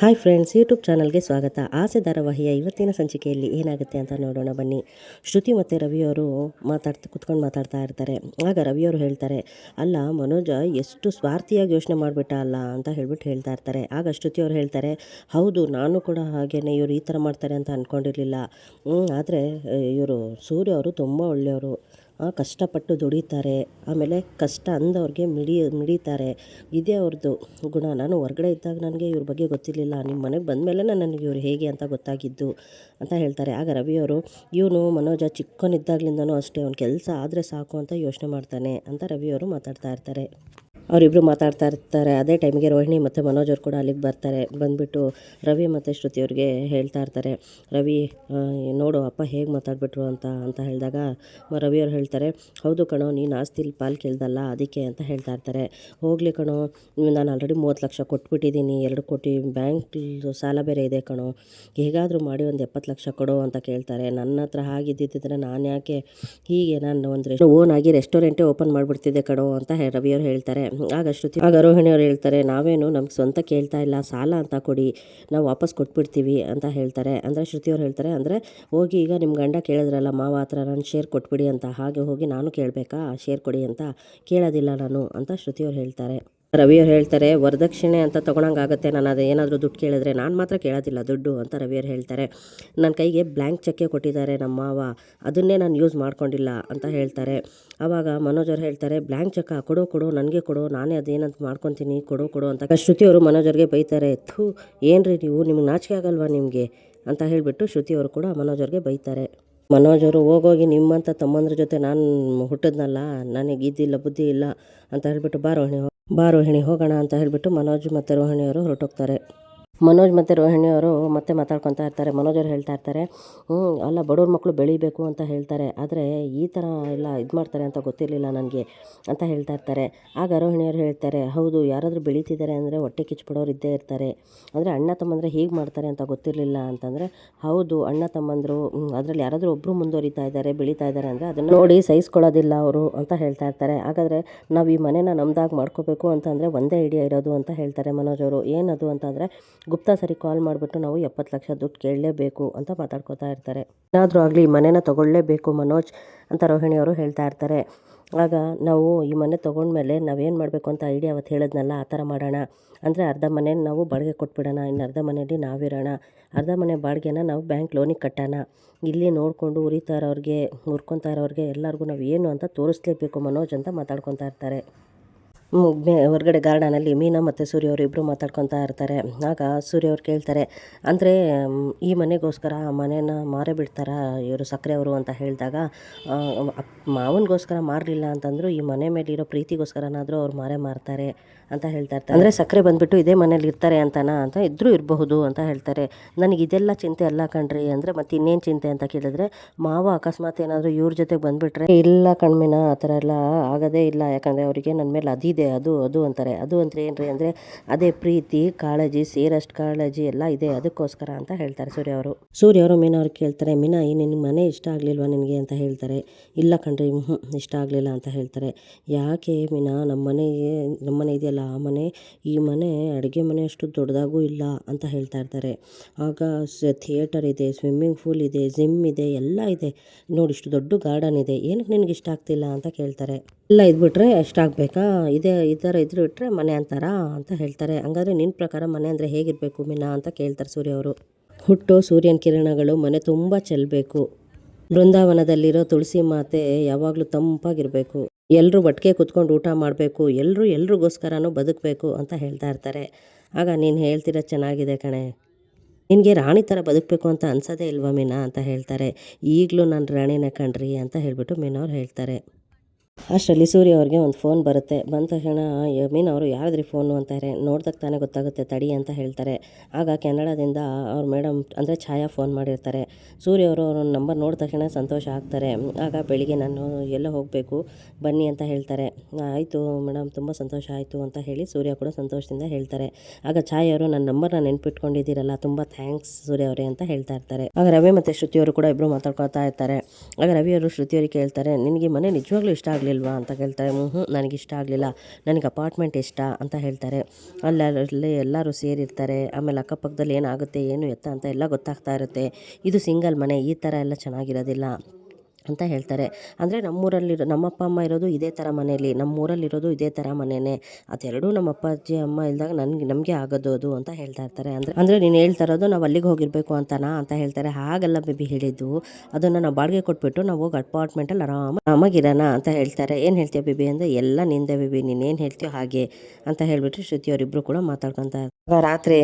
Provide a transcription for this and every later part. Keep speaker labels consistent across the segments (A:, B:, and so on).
A: Hi friends, YouTube ಚಾನಲ್ಗೆ ಸ್ವಾಗತ. ಆಸೆ ಧಾರಾವಾಹಿಯ ಇವತ್ತಿನ ಸಂಚಿಕೆಯಲ್ಲಿ ಏನಾಗುತ್ತೆ ಅಂತ ನೋಡೋಣ ಬನ್ನಿ. ಶ್ರುತಿ ಮತ್ತು ರವಿಯವರು ಮಾತಾಡ್ತಾ, ಕುತ್ಕೊಂಡು ಮಾತಾಡ್ತಾ ಇರ್ತಾರೆ. ಆಗ ರವಿಯವರು ಹೇಳ್ತಾರೆ, ಅಲ್ಲ ಮನೋಜ, ಎಷ್ಟು ಸ್ವಾರ್ಥಿಯಾಗಿ ಯೋಚನೆ ಮಾಡಿಬಿಟ್ಟ ಅಲ್ಲ? ಅಂತ ಹೇಳ್ಬಿಟ್ಟು ಹೇಳ್ತಾ ಇರ್ತಾರೆ. ಆಗ ಶ್ರುತಿಯವರು ಹೇಳ್ತಾರೆ, ಹೌದು, ನಾನು ಕೂಡ ಹಾಗೇನೆ, ಇವರು ಈ ಥರ ಮಾಡ್ತಾರೆ ಅಂತ ಅಂದ್ಕೊಂಡಿರಲಿಲ್ಲ ಆದರೆ, ಇವರು ಸೂರ್ಯ ಅವರು ತುಂಬ ಒಳ್ಳೆಯವರು. ಕಷ್ಟಪಟ್ಟು ದುಡಿತಾರೆ. ಆಮೇಲೆ ಕಷ್ಟ ಅಂದವ್ರಿಗೆ ಮಿಡಿ, ಮಿಡಿತಾರೆ. ಇದೇ ಅವ್ರದ್ದು ಗುಣ. ನಾನು ಹೊರಗಡೆ ಇದ್ದಾಗ ನನಗೆ ಇವ್ರ ಬಗ್ಗೆ ಗೊತ್ತಿರಲಿಲ್ಲ. ನಿಮ್ಮ ಮನೆಗೆ ಬಂದಮೇಲೆ ನನಗೆ ಇವ್ರು ಹೇಗೆ ಅಂತ ಗೊತ್ತಾಗಿದ್ದು ಅಂತ ಹೇಳ್ತಾರೆ. ಆಗ ರವಿಯವರು ಇವನು ಮನೋಜ ಚಿಕ್ಕವನಿದ್ದಾಗ್ಲಿಂದನೂ ಅಷ್ಟೇ. ಅವ್ನ ಕೆಲಸ ಆದರೆ ಸಾಕು ಅಂತ ಯೋಚನೆ ಮಾಡ್ತಾನೆ ಅಂತ ರವಿಯವರು ಮಾತಾಡ್ತಾ ಇರ್ತಾರೆ. ಅವರಿಬ್ಬರು ಮಾತಾಡ್ತಾ ಇರ್ತಾರೆ. ಅದೇ ಟೈಮಿಗೆ ರೋಹಿಣಿ ಮತ್ತು ಮನೋಜ್ ಅವರು ಕೂಡ ಅಲ್ಲಿಗೆ ಬರ್ತಾರೆ. ಬಂದುಬಿಟ್ಟು ರವಿ ಮತ್ತು ಶ್ರುತಿ ಅವ್ರಿಗೆ ಹೇಳ್ತಾ ಇರ್ತಾರೆ. ರವಿ ನೋಡು, ಅಪ್ಪ ಹೇಗೆ ಮಾತಾಡ್ಬಿಟ್ರು ಅಂತ ಅಂತ ಹೇಳಿದಾಗ ರವಿ ಅವ್ರು ಹೇಳ್ತಾರೆ, ಹೌದು ಕಣೋ, ನೀನು ಆಸ್ತಿಲಿ ಪಾಲು ಕೇಳ್ದಲ್ಲ, ಅದಕ್ಕೆ ಅಂತ ಹೇಳ್ತಾ ಇರ್ತಾರೆ. ಹೋಗಲಿ ಕಣೋ, ನಾನು ಆಲ್ರೆಡಿ ಮೂವತ್ತು ಲಕ್ಷ ಕೊಟ್ಬಿಟ್ಟಿದ್ದೀನಿ ಎರಡು ಕೋಟಿ ಬ್ಯಾಂಕ್ ಸಾಲ ಬೇರೆ ಇದೆ ಕಣೋ. ಹೇಗಾದರೂ ಮಾಡಿ ಒಂದು ಎಪ್ಪತ್ತು ಲಕ್ಷ ಕೊಡು ಅಂತ ಕೇಳ್ತಾರೆ. ನನ್ನ ಹತ್ರ ಹಾಗಿದ್ದಿದ್ದರೆ ನಾನು ಯಾಕೆ ಹೀಗೆ ನಾನು ಒಂದು ಓನ್ ಆಗಿ ರೆಸ್ಟೋರೆಂಟೇ ಓಪನ್ ಮಾಡಿಬಿಡ್ತಿದ್ದೆ ಕಣೋ, ಅಂತ ರವಿ ರವಿಯವರು ಹೇಳ್ತಾರೆ. ಆಗ ಶ್ರುತಿ? ಆಗ ರೋಹಿಣಿಯವರು ಹೇಳ್ತಾರೆ, ನಾವೇನು ನಮ್ಗೆ ಸ್ವಂತ ಕೇಳ್ತಾ ಇಲ್ಲ, ಸಾಲ ಅಂತ ಕೊಡಿ, ನಾವು ವಾಪಸ್ ಕೊಟ್ಬಿಡ್ತೀವಿ ಅಂತ ಹೇಳ್ತಾರೆ. ಅಂದರೆ ಶ್ರುತಿಯವ್ರು ಹೇಳ್ತಾರೆ, ಅಂದರೆ, ಹೋಗಿ ಈಗ ನಿಮ್ಮ ಗಂಡ ಕೇಳಿದ್ರಲ್ಲ, ಮಾವ ಹತ್ರ ನಾನು ಶೇರ್ ಕೊಟ್ಬಿಡಿ ಅಂತ, ಹಾಗೆ ಹೋಗಿ ನಾನು ಕೇಳಬೇಕಾ? ಶೇರ್ ಕೊಡಿ ಅಂತ ಕೇಳೋದಿಲ್ಲ ನಾನು ಅಂತ ಶ್ರುತಿಯವ್ರು ಹೇಳ್ತಾರೆ. ರವಿಯವ್ರು ಹೇಳ್ತಾರೆ, ವರದಕ್ಷಿಣೆ ಅಂತ ತೊಗೊಳಂಗಾಗತ್ತೆ ನಾನು ಅದು ಏನಾದರೂ ದುಡ್ಡು ಕೇಳಿದ್ರೆ ನಾನು ಮಾತ್ರ ಕೇಳೋದಿಲ್ಲ ದುಡ್ಡು ಅಂತ ರವಿಯವ್ರು ಹೇಳ್ತಾರೆ. ನನ್ನ ಕೈಗೆ ಬ್ಲ್ಯಾಂಕ್ ಚೆಕ್ಕೆ ಕೊಟ್ಟಿದ್ದಾರೆ ನಮ್ಮ ಮಾವ, ಅದನ್ನೇ ನಾನು ಯೂಸ್ ಮಾಡ್ಕೊಂಡಿಲ್ಲ ಅಂತ ಹೇಳ್ತಾರೆ. ಆವಾಗ ಮನೋಜ್ ಅವ್ರು ಹೇಳ್ತಾರೆ ಬ್ಲ್ಯಾಂಕ್ ಚೆಕ್ಕ ಕೊಡು ಕೊಡು, ನನಗೆ ಕೊಡು, ನಾನೇ ಅದೇನಂತ ಮಾಡ್ಕೊತೀನಿ, ಕೊಡು ಕೊಡು ಅಂತ. ಮನೋಜ್ ಅವ್ರಿಗೆ ಬೈತಾರೆ, ಥೂ, ಏನ್ರಿ ನೀವು, ನಿಮ್ಗೆ ನಾಚಿಕೆ ಆಗಲ್ವಾ ನಿಮಗೆ? ಅಂತ ಹೇಳಿಬಿಟ್ಟು ಶ್ರುತಿಯವರು ಕೂಡ ಮನೋಜ್ ಅವ್ರಿಗೆ ಬೈತಾರೆ. ಮನೋಜ್ ಅವರು ಹೋಗೋಗಿ ನಿಮ್ಮಂಥ ತಮ್ಮಂದ್ರ ಜೊತೆ ನಾನು ಹುಟ್ಟಿದ್ನಲ್ಲ, ನನಗೆ ಇದ್ದಿಲ್ಲ ಬುದ್ಧಿ ಇಲ್ಲ ಅಂತ ಹೇಳ್ಬಿಟ್ಟು, ಬಾ ರೋಹಿಣಿ ಹೋ- ಬಾ ರೋಹಿಣಿ ಹೋಗೋಣ ಅಂತ ಹೇಳಿಬಿಟ್ಟು ಮನೋಜ್ ಮತ್ತು ರೋಹಿಣಿಯವರು ಹೊರಟೋಗ್ತಾರೆ. ಮನೋಜ್ ಮತ್ತು ರೋಹಿಣಿಯವರು ಮತ್ತೆ ಮಾತಾಡ್ಕೊತಾ ಇರ್ತಾರೆ, ಮನೋಜ್ ಅವ್ರು ಹೇಳ್ತಾ ಇರ್ತಾರೆ ಹ್ಞೂ ಅಲ್ಲ ಬಡವ್ರ ಮಕ್ಕಳು ಬೆಳಿಬೇಕು ಅಂತ ಹೇಳ್ತಾರೆ, ಆದರೆ ಈ ಥರ ಎಲ್ಲ ಇದು ಮಾಡ್ತಾರೆ ಅಂತ ಗೊತ್ತಿರಲಿಲ್ಲ ನನಗೆ ಅಂತ ಹೇಳ್ತಾ ಇರ್ತಾರೆ. ಆಗ ರೋಹಿಣಿಯವರು ಹೇಳ್ತಾರೆ, ಹೌದು, ಯಾರಾದರೂ ಬೆಳೀತಿದ್ದಾರೆ ಅಂದರೆ ಹೊಟ್ಟೆ ಕಿಚ್ಬಿಡೋರು ಇದ್ದೇ ಇರ್ತಾರೆ ಅಂದರೆ ಅಣ್ಣ ತಮ್ಮಂದ್ರೆ ಹೀಗೆ ಮಾಡ್ತಾರೆ ಅಂತ ಗೊತ್ತಿರಲಿಲ್ಲ ಅಂತಂದರೆ, ಹೌದು, ಅಣ್ಣ ತಮ್ಮಂದರು ಅದರಲ್ಲಿ ಯಾರಾದರೂ ಒಬ್ಬರು ಮುಂದುವರಿತಾ ಇದ್ದಾರೆ ಬೆಳೀತಾ ಇದ್ದಾರೆ ಅಂದರೆ ಅದನ್ನು ನೋಡಿ ಸಹಿಸ್ಕೊಳ್ಳೋದಿಲ್ಲ ಅವರು ಅಂತ ಹೇಳ್ತಾ ಇರ್ತಾರೆ. ಹಾಗಾದರೆ ನಾವು ಈ ಮನೆನ ನಮ್ದಾಗಿ ಮಾಡ್ಕೋಬೇಕು ಅಂತಂದರೆ ಒಂದೇ ಐಡಿಯಾ ಇರೋದು ಅಂತ ಹೇಳ್ತಾರೆ ಮನೋಜ್ ಅವರು. ಏನದು ಅಂತಂದರೆ ಗುಪ್ತಾ ಸರಿ ಕಾಲ್ ಮಾಡಿಬಿಟ್ಟು ನಾವು ಎಪ್ಪತ್ತು ಲಕ್ಷ ದುಡ್ಡು ಕೇಳಲೇಬೇಕು ಅಂತ ಮಾತಾಡ್ಕೋತಾ ಇರ್ತಾರೆ. ಏನಾದರೂ ಆಗಲಿ ಈ ಮನೆನ ತೊಗೊಳ್ಳೇಬೇಕು ಮನೋಜ್ ಅಂತ ರೋಹಿಣಿಯವರು ಹೇಳ್ತಾ ಇರ್ತಾರೆ. ಆಗ ನಾವು ಈ ಮನೆ ತೊಗೊಂಡ್ಮೇಲೆ ನಾವೇನು ಮಾಡಬೇಕು ಅಂತ ಐಡಿಯಾ ಅವತ್ತು ಹೇಳಿದ್ನಲ್ಲ, ಆ ಥರ ಮಾಡೋಣ. ಅಂದರೆ ಅರ್ಧ ಮನೆ ನಾವು ಬಾಡಿಗೆ ಕೊಟ್ಬಿಡೋಣ, ಇನ್ನು ಅರ್ಧ ಮನೆಯಲ್ಲಿ ನಾವಿರೋಣ ಅರ್ಧ ಮನೆ ಬಾಡಿಗೆನ ನಾವು ಬ್ಯಾಂಕ್ ಲೋನಿಗೆ ಕಟ್ಟೋಣ. ಇಲ್ಲಿ ನೋಡಿಕೊಂಡು ಉರಿತಾ ಇರೋರಿಗೆ ಉರ್ಕೊತಾ ಇರೋರಿಗೆ ಎಲ್ಲರಿಗೂ ನಾವು ಏನು ಅಂತ ತೋರಿಸ್ಲೇಬೇಕು ಮನೋಜ್ ಅಂತ ಮಾತಾಡ್ಕೊತಾ ಇರ್ತಾರೆ. ಹೊರಗಡೆ ಗಾರ್ಡನಲ್ಲಿ ಮೀನಾ ಮತ್ತು ಸೂರ್ಯ ಅವರು ಇಬ್ಬರು ಮಾತಾಡ್ಕೊತಾ ಇರ್ತಾರೆ. ಆಗ ಸೂರ್ಯ ಅವ್ರು ಕೇಳ್ತಾರೆ, ಅಂದರೆ ಈ ಮನೆಗೋಸ್ಕರ ಆ ಮನೇನ ಮಾರೇ ಬಿಡ್ತಾರಾ ಇವರು ಸಕ್ಕರೆ ಅವರು? ಅಂತ ಹೇಳಿದಾಗ ಮಾವನಿಗೋಸ್ಕರ ಮಾರಲಿಲ್ಲ ಅಂತಂದ್ರು ಈ ಮನೆ ಮೇಲಿರೋ ಪ್ರೀತಿಗೋಸ್ಕರನಾದರೂ ಅವ್ರು ಮಾರೇ ಮಾರ್ತಾರೆ ಅಂತ ಹೇಳ್ತಾ ಇರ್ತಾರೆ. ಅಂದರೆ ಸಕ್ಕರೆ ಬಂದುಬಿಟ್ಟು ಇದೇ ಮನೇಲಿ ಇರ್ತಾರೆ ಅಂತನಾ? ಅಂತ ಇದ್ದರೂ ಇರಬಹುದು ಅಂತ ಹೇಳ್ತಾರೆ. ನನಗೆ ಇದೆಲ್ಲ ಚಿಂತೆ ಅಲ್ಲ ಕಣ್ರಿ, ಅಂದರೆ ಮತ್ತೆ ಇನ್ನೇನು ಚಿಂತೆ ಅಂತ ಕೇಳಿದ್ರೆ, ಮಾವ ಅಕಸ್ಮಾತ್ ಏನಾದರೂ ಇವ್ರ ಜೊತೆಗೆ ಬಂದುಬಿಟ್ರೆ, ಇಲ್ಲ ಕಣ್ಮಿನ, ಆ ಥರ ಎಲ್ಲ ಆಗೋದೇ ಇಲ್ಲ. ಯಾಕಂದರೆ ಅವರಿಗೆ ನನ್ನ ಮೇಲೆ ಅದಿದೆ ಅದು ಅದು ಅಂತಾರೆ. ಅದು ಅಂದರೆ ಏನ್ರಿ ಅಂದರೆ ಅದೇ ಪ್ರೀತಿ, ಕಾಳಜಿ, ಸೇರಷ್ಟು ಕಾಳಜಿ ಎಲ್ಲ ಇದೆ ಅದಕ್ಕೋಸ್ಕರ ಅಂತ ಹೇಳ್ತಾರೆ ಸೂರ್ಯ ಅವರು. ಸೂರ್ಯ ಅವರು ಮೀನಾ ಅವ್ರಿಗೆ ಕೇಳ್ತಾರೆ, ಮೀನಾ, ಈ ನಿನ್ನ ಮನೆ ಇಷ್ಟ ಆಗಲಿಲ್ವಾ ನಿನಗೆ? ಅಂತ ಹೇಳ್ತಾರೆ. ಇಲ್ಲ ಕಣ್ರಿ ಇಷ್ಟ ಆಗಲಿಲ್ಲ ಅಂತ ಹೇಳ್ತಾರೆ. ಯಾಕೆ ಮೀನಾ ನಮ್ಮ ಮನೆಗೆ ನಮ್ಮ ಮನೆ ಇದೆಯಲ್ಲ, ಆ ಮನೆ, ಈ ಮನೆ ಅಡುಗೆ ಮನೆ ಅಷ್ಟು ದೊಡ್ಡದಾಗೂ ಇಲ್ಲ ಅಂತ ಹೇಳ್ತಾ ಇರ್ತಾರೆ. ಆಗ ಥಿಯೇಟರ್ ಇದೆ, ಸ್ವಿಮ್ಮಿಂಗ್ ಫೂಲ್ ಇದೆ, ಜಿಮ್ ಇದೆ, ಎಲ್ಲ ಇದೆ. ನೋಡಿ, ಇಷ್ಟು ದೊಡ್ಡ ಗಾರ್ಡನ್ ಇದೆ, ಏನಕ್ಕೆ ನಿನಗೆ ಇಷ್ಟ ಆಗ್ತಿಲ್ಲ ಅಂತ ಕೇಳ್ತಾರೆ. ಎಲ್ಲ ಇದ್ಬಿಟ್ರೆ ಇಷ್ಟ ಆಗಬೇಕಾ? ಇದೇ ಈ ಥರ ಇದ್ರು ಇಟ್ಟರೆ ಮನೆ ಅಂತಾರ ಅಂತ ಹೇಳ್ತಾರೆ. ಹಂಗಾದ್ರೆ ನಿನ್ನ ಪ್ರಕಾರ ಮನೆ ಅಂದರೆ ಹೇಗಿರಬೇಕು ಮೀನಾ ಅಂತ ಕೇಳ್ತಾರೆ ಸೂರ್ಯ ಅವರು. ಹುಟ್ಟು, ಸೂರ್ಯನ ಕಿರಣಗಳು ಮನೆ ತುಂಬ ಚೆಲ್ಲಬೇಕು ಬೃಂದಾವನದಲ್ಲಿರೋ ತುಳಸಿ ಮಾತೆ ಯಾವಾಗಲೂ ತಂಪಾಗಿರಬೇಕು. ಎಲ್ಲರೂ ಒಟ್ಟಿಗೆ ಕುತ್ಕೊಂಡು ಊಟ ಮಾಡಬೇಕು. ಎಲ್ಲರೂ ಎಲ್ರಿಗೋಸ್ಕರನೂ ಬದುಕಬೇಕು ಅಂತ ಹೇಳ್ತಾ ಇರ್ತಾರೆ. ಆಗ ನೀನು ಹೇಳ್ತಿರೋ ಚೆನ್ನಾಗಿದೆ ಕಣೆ. ನಿನಗೆ ರಾಣಿ ಥರ ಬದುಕಬೇಕು ಅಂತ ಅನ್ಸೋದೇ ಇಲ್ವಾ ಮೀನಾ ಅಂತ ಹೇಳ್ತಾರೆ. ಈಗಲೂ ನಾನು ರಾಣಿನ ಕಣ್ರಿ ಅಂತ ಹೇಳಿಬಿಟ್ಟು ಮೀನವ್ರು ಹೇಳ್ತಾರೆ. ಅಷ್ಟರಲ್ಲಿ ಸೂರ್ಯ ಅವ್ರಿಗೆ ಒಂದು ಫೋನ್ ಬರುತ್ತೆ. ಬಂದ ತಕ್ಷಣ ಯಮೀನ್ ಅವರು ಯಾರದ್ರಿ ಫೋನು? ಅಂತಾರೆ. ನೋಡ್ದಾಗ ತಾನೇ ಗೊತ್ತಾಗುತ್ತೆ, ತಡಿ ಅಂತ ಹೇಳ್ತಾರೆ. ಆಗ ಕೆನಡಾದಿಂದ ಅವ್ರ ಮೇಡಮ್, ಅಂದರೆ ಛಾಯಾ ಫೋನ್ ಮಾಡಿರ್ತಾರೆ. ಸೂರ್ಯ ಅವರು ಅವ್ರ ನಂಬರ್ ನೋಡಿದ ತಕ್ಷಣ ಸಂತೋಷ ಆಗ್ತಾರೆ. ಆಗ ಬೆಳಿಗ್ಗೆ ನಾನು, ಎಲ್ಲ ಹೋಗಬೇಕು, ಬನ್ನಿ ಅಂತ ಹೇಳ್ತಾರೆ. ಆಯಿತು ಮೇಡಮ್, ತುಂಬ ಸಂತೋಷ ಆಯಿತು ಅಂತ ಹೇಳಿ ಸೂರ್ಯ ಕೂಡ ಸಂತೋಷದಿಂದ ಹೇಳ್ತಾರೆ. ಆಗ ಛಾಯಾ ಅವರು, ನನ್ನ ನಂಬರ್ನ ನೆನ್ಪಿಟ್ಕೊಂಡಿದ್ದೀರಲ್ಲ, ತುಂಬ ಥ್ಯಾಂಕ್ಸ್ ಸೂರ್ಯ ಅವರೇ ಅಂತ ಹೇಳ್ತಾ ಇರ್ತಾರೆ. ಆಗ ರವಿ ಮತ್ತು ಶ್ರುತಿಯವರು ಕೂಡ ಇಬ್ಬರು ಮಾತಾಡ್ಕೊಳ್ತಾ ಇರ್ತಾರೆ. ಆಗ ರವಿಯವರು ಶ್ರುತಿಯವರಿಗೆ ಕೇಳ್ತಾರೆ, ನಿನಗೆ ಮನೆ ನಿಜವಾಗ್ಲೂ ಇಷ್ಟ ಆಗಲಿಲ್ಲ ಆಗಲಿಲ್ವಾ ಅಂತ ಕೇಳ್ತಾರೆ ಹ್ಞೂ ನನಗೆ ಇಷ್ಟ ಆಗಲಿಲ್ಲ, ನನಗೆ ಅಪಾರ್ಟ್ಮೆಂಟ್ ಇಷ್ಟ ಅಂತ ಹೇಳ್ತಾರೆ. ಅಲ್ಲಲ್ಲಿ ಅಲ್ಲಿ ಎಲ್ಲರೂ ಸೇರಿರ್ತಾರೆ. ಆಮೇಲೆ ಅಕ್ಕಪಕ್ಕದಲ್ಲಿ ಏನಾಗುತ್ತೆ, ಏನು ಎತ್ತ ಅಂತ ಎಲ್ಲ ಗೊತ್ತಾಗ್ತಾ ಇರುತ್ತೆ. ಇದು ಸಿಂಗಲ್ ಮನೆ, ಈ ಥರ ಎಲ್ಲ ಚೆನ್ನಾಗಿರೋದಿಲ್ಲ. ಅಂತ ಹೇಳ್ತಾರೆ. ಅಂದರೆ ನಮ್ಮೂರಲ್ಲಿರೋ ನಮ್ಮ ಅಪ್ಪ ಅಮ್ಮ ಇರೋದು ಇದೇ ಥರ ಮನೆಯಲ್ಲಿ, ನಮ್ಮೂರಲ್ಲಿರೋದು ಇದೇ ಥರ ಮನೆಯೇ ಅದೆರಡೂ ನಮ್ಮ ಅಪ್ಪ ಅಜ್ಜಿ, ಅಮ್ಮ ಇಲ್ದಾಗ ನನಗೆ, ನಮಗೆ ಆಗೋದು ಅದು ಅಂತ ಹೇಳ್ತಾ ಇರ್ತಾರೆ. ಅಂದರೆ ಅಂದರೆ ನೀನು ಹೇಳ್ತಾ ಇರೋದು ನಾವು ಅಲ್ಲಿಗೆ ಹೋಗಿರಬೇಕು ಅಂತನಾ ಅಂತ ಹೇಳ್ತಾರೆ. ಹಾಗಲ್ಲ ಬೇಬಿ ಹೇಳಿದ್ದು. ಅದನ್ನು ನಾವು ಬಾಡಿಗೆ ಕೊಟ್ಬಿಟ್ಟು ನಾವು ಹೋಗಿ ಅಪಾರ್ಟ್ಮೆಂಟಲ್ಲಿ ಆರಾಮ ಆರಾಮಾಗಿರೋಣ ಅಂತ ಹೇಳ್ತಾರೆ. ಏನು ಹೇಳ್ತೀಯ ಬೇಬಿ ಅಂದರೆ, ಎಲ್ಲ ನಿಂದೆ ಬೇಬಿ ನೀನೇನು ಹೇಳ್ತೀಯೋ ಹಾಗೆ ಅಂತ ಹೇಳಿಬಿಟ್ಟು ಶ್ರುತಿ ಅವರಿಬ್ಬರು ಕೂಡ ಮಾತಾಡ್ಕೊತಾ ಆಗ ರಾತ್ರಿ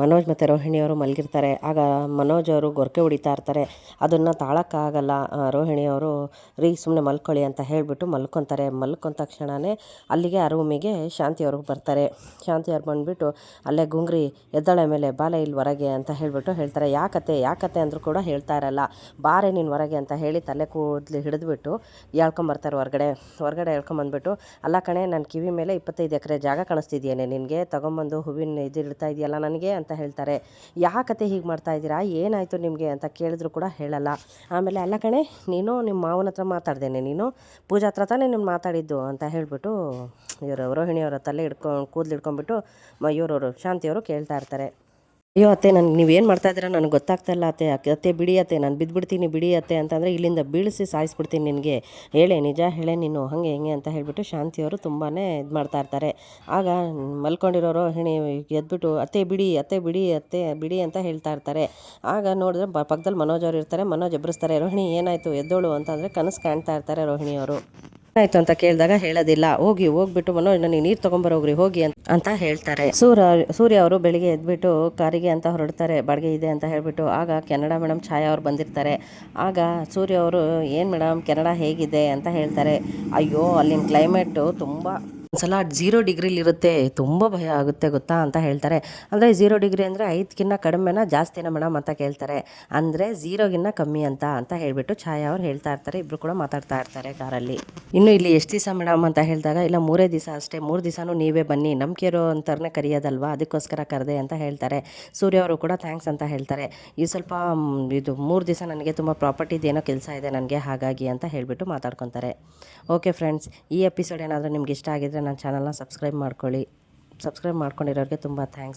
A: ಮನೋಜ್ ಮತ್ತು ರೋಹಿಣಿಯವರು ಮಲಗಿರ್ತಾರೆ. ಆಗ ಮನೋಜ್ ಅವರು ಗೊರಕೆ ಹೊಡಿತಾ ಇರ್ತಾರೆ. ಅದನ್ನು ತಾಳಕ್ಕಾಗಲ್ಲ. ರೋಹಿ ರೋಹಿಣಿ ಅವರು, ರೀ ಸುಮ್ಮನೆ ಮಲ್ಕೊಳ್ಳಿ ಅಂತ ಹೇಳಿಬಿಟ್ಟು ಮಲ್ಕೊತಾರೆ. ಮಲ್ಕೊಂಡ ತಕ್ಷಣವೇ ಅಲ್ಲಿಗೆ ಆ ರೂಮಿಗೆ ಶಾಂತಿ ಅವರು ಬರ್ತಾರೆ. ಶಾಂತಿಯವ್ರು ಬಂದುಬಿಟ್ಟು, ಅಲ್ಲೇ ಗುಂಗ್ರಿ, ಎದ್ದಾಳೆ ಮೇಲೆ ಬಾಲೆ ಇಲ್ಲಿ ಹೊರಗೆ ಅಂತ ಹೇಳಿಬಿಟ್ಟು ಹೇಳ್ತಾರೆ. ಯಾಕತ್ತೆ ಯಾಕತ್ತೆ? ಅಂದರೂ ಕೂಡ ಹೇಳ್ತಾ ಇರಲ್ಲ. ಬಾರೆ ನೀನು ಹೊರಗೆ ಅಂತ ಹೇಳಿ ತಲೆ ಕೂದಲು ಹಿಡಿದ್ಬಿಟ್ಟು ಹೇಳ್ಕೊಂಬರ್ತಾರೆ ಹೊರಗಡೆ. ಹೊರಗಡೆ ಹೇಳ್ಕೊಂಬಂದ್ಬಿಟ್ಟು ಅಲ್ಲ ಕಣೆ ನನ್ನ ಕಿವಿ ಮೇಲೆ ಇಪ್ಪತ್ತೈದು ಎಕರೆ ಜಾಗ ಕಾಣಿಸ್ತಿದ್ಯೇನೆ. ನಿನಗೆ ತೊಗೊಂಬಂದು ಹೂವಿನ ಇದು ಇಡ್ತಾ ಇದೆಯಲ್ಲ ನನಗೆ ಅಂತ ಹೇಳ್ತಾರೆ. ಯಾಕತ್ತೆ ಹೀಗೆ ಮಾಡ್ತಾ ಇದ್ದೀರಾ? ಏನಾಯಿತು ನಿಮಗೆ? ಅಂತ ಕೇಳಿದ್ರು ಕೂಡ ಹೇಳಲ್ಲ. ಆಮೇಲೆ, ಅಲ್ಲ ಕಣೆ ನೀನು ನಿಮ್ಮ ಮಾವನ ಹತ್ರ ಮಾತಾಡ್ದೇನೆ ನೀನು. ಪೂಜಾ ಹತ್ರ ತಾನೇ ನೀನು ಮಾತಾಡಿದ್ದು ಅಂತ ಹೇಳಿಬಿಟ್ಟು ಇವರು ರೋಹಿಣಿಯವರ ತಲೆ ಹಿಡ್ಕೊಂಡು ಕೂದಲು ಹಿಡ್ಕೊಂಡ್ಬಿಟ್ಟು ಇವರವರು ಶಾಂತಿಯವರು ಕೇಳ್ತಾ ಇರ್ತಾರೆ. ಅಯ್ಯೋ ಅತ್ತೆ ನನಗೆ ನೀವೇನು ಮಾಡ್ತಾ ಇದ್ದೀರಾ? ನನಗೆ ಗೊತ್ತಾಗ್ತಾ ಇಲ್ಲ ಅತ್ತೆ. ಅತ್ತೆ ಬಿಡಿ ಅತ್ತೆ, ನಾನು ಬಿದ್ದುಬಿಡ್ತೀನಿ ಬಿಡಿ ಅತ್ತೆ ಅಂತಂದರೆ ಇಲ್ಲಿಂದ ಬೀಳಿಸಿ ಸಾಯಿಸ್ಬಿಡ್ತೀನಿ ನಿನಗೆ. ಹೇಳೆ, ನಿಜ ಹೇಳೆ ನೀನು, ಹಾಗೆ ಹೆಂಗೆ ಅಂತ ಹೇಳಿಬಿಟ್ಟು ಶಾಂತಿಯವರು ತುಂಬಾ ಇದು ಮಾಡ್ತಾ ಇರ್ತಾರೆ. ಆಗ ಮಲ್ಕೊಂಡಿರೋರು, ಹೆಣಿ, ಎದ್ಬಿಟ್ಟು, ಅತ್ತೆ ಬಿಡಿ ಅತ್ತೆ ಬಿಡಿ ಅತ್ತೆ ಬಿಡಿ ಅಂತ ಹೇಳ್ತಾ ಇರ್ತಾರೆ. ಆಗ ನೋಡಿದ್ರೆ ಪಕ್ಕದಲ್ಲಿ ಮನೋಜ್ ಅವರು ಇರ್ತಾರೆ, ಮನೋಜ್ ಎಬ್ಬರಿಸ್ತಾರೆ ರೋಹಿಣಿ, ಏನಾಯಿತು? ಎದ್ದೋಳು ಅಂತಂದರೆ ಕನಸು ಕಾಣ್ತಾ ಇರ್ತಾರೆ ರೋಹಿಣಿಯವರು ಏನಾಯ್ತು ಅಂತ ಕೇಳಿದಾಗ ಹೇಳೋದಿಲ್ಲ. ಹೋಗಿ, ಹೋಗ್ಬಿಟ್ಟು ಮನೋಜ್ ನನಗೆ ನೀರು ತೊಗೊಂಬರೋಗ್ರಿ, ಹೋಗಿ ಅಂತ ಹೇಳ್ತಾರೆ. ಸೂರ್ಯ ಸೂರ್ಯ ಅವರು ಬೆಳಿಗ್ಗೆ ಎದ್ಬಿಟ್ಟು ಕಾರಿಗೆ ಅಂತ ಹೊರಡ್ತಾರೆ, ಬಾಡಿಗೆ ಇದೆ ಅಂತ ಹೇಳ್ಬಿಟ್ಟು. ಆಗ ಕೆನಡ ಮೇಡಮ್ ಛಾಯಾ ಅವ್ರು ಬಂದಿರ್ತಾರೆ. ಆಗ ಸೂರ್ಯ ಅವರು, ಏನು ಮೇಡಮ್ ಕೆನಡಾ ಹೇಗಿದೆ? ಅಂತ ಹೇಳ್ತಾರೆ. ಅಯ್ಯೋ, ಅಲ್ಲಿನ ಕ್ಲೈಮೇಟು ತುಂಬ ಒಂದ್ಸಲ ಝೀರೋ ಡಿಗ್ರಿಲಿರುತ್ತೆ, ತುಂಬ ಭಯ ಆಗುತ್ತೆ ಗೊತ್ತಾ ಅಂತ ಹೇಳ್ತಾರೆ. ಅಂದರೆ ಝೀರೋ ಡಿಗ್ರಿ ಅಂದರೆ ಐದಕ್ಕಿಂತ ಕಡಿಮೆನ ಜಾಸ್ತಿನ ಮೇಡಮ್ ಅಂತ ಕೇಳ್ತಾರೆ. ಅಂದರೆ ಝೀರೋಗಿನ್ನ ಕಮ್ಮಿ ಅಂತ ಅಂತ ಹೇಳಿಬಿಟ್ಟು ಛಾಯಾ ಅವ್ರು ಹೇಳ್ತಾ ಇರ್ತಾರೆ. ಇಬ್ಬರು ಕೂಡ ಮಾತಾಡ್ತಾ ಇರ್ತಾರೆ ಕಾರಲ್ಲಿ. ಇನ್ನು ಇಲ್ಲಿ ಎಷ್ಟು ದಿವಸ ಮೇಡಮ್ ಅಂತ ಹೇಳಿದಾಗ, ಇಲ್ಲ ಮೂರೇ ದಿವಸ ಅಷ್ಟೇ, ಮೂರು ದಿವಸನೂ ನೀವೇ ಬನ್ನಿ ನಂಬಿಕೆ ಇರೋ ಅಂತಾರನೇ ಕರೆಯೋದಲ್ವಾ, ಅದಕ್ಕೋಸ್ಕರ ಕರೆದೆ ಅಂತ ಹೇಳ್ತಾರೆ. ಸೂರ್ಯ ಅವರು ಕೂಡ ಥ್ಯಾಂಕ್ಸ್ ಅಂತ ಹೇಳ್ತಾರೆ. ಈ ಸ್ವಲ್ಪ ಇದು ಮೂರು ದಿವಸ ನನಗೆ ತುಂಬ ಪ್ರಾಪರ್ಟಿದು ಏನೋ ಕೆಲಸ ಇದೆ ನನಗೆ, ಹಾಗಾಗಿ ಅಂತ ಹೇಳಿಬಿಟ್ಟು ಮಾತಾಡ್ಕೊತಾರೆ. ಓಕೆ ಫ್ರೆಂಡ್ಸ್, ಈ ಎಪಿಸೋಡ್ ಏನಾದರೂ ನಿಮ್ಗೆ ಇಷ್ಟ ಆಗಿದ್ರೆ ನನ್ನ ಚಾನಲ್ನ ಸಬ್ಸ್ಕ್ರೈಬ್ ಮಾಡ್ಕೊಳ್ಳಿ. ಸಬ್ಸ್ಕ್ರೈಬ್ ಮಾಡ್ಕೊಂಡಿರೋರಿಗೆ ತುಂಬ ಥ್ಯಾಂಕ್ಸ್.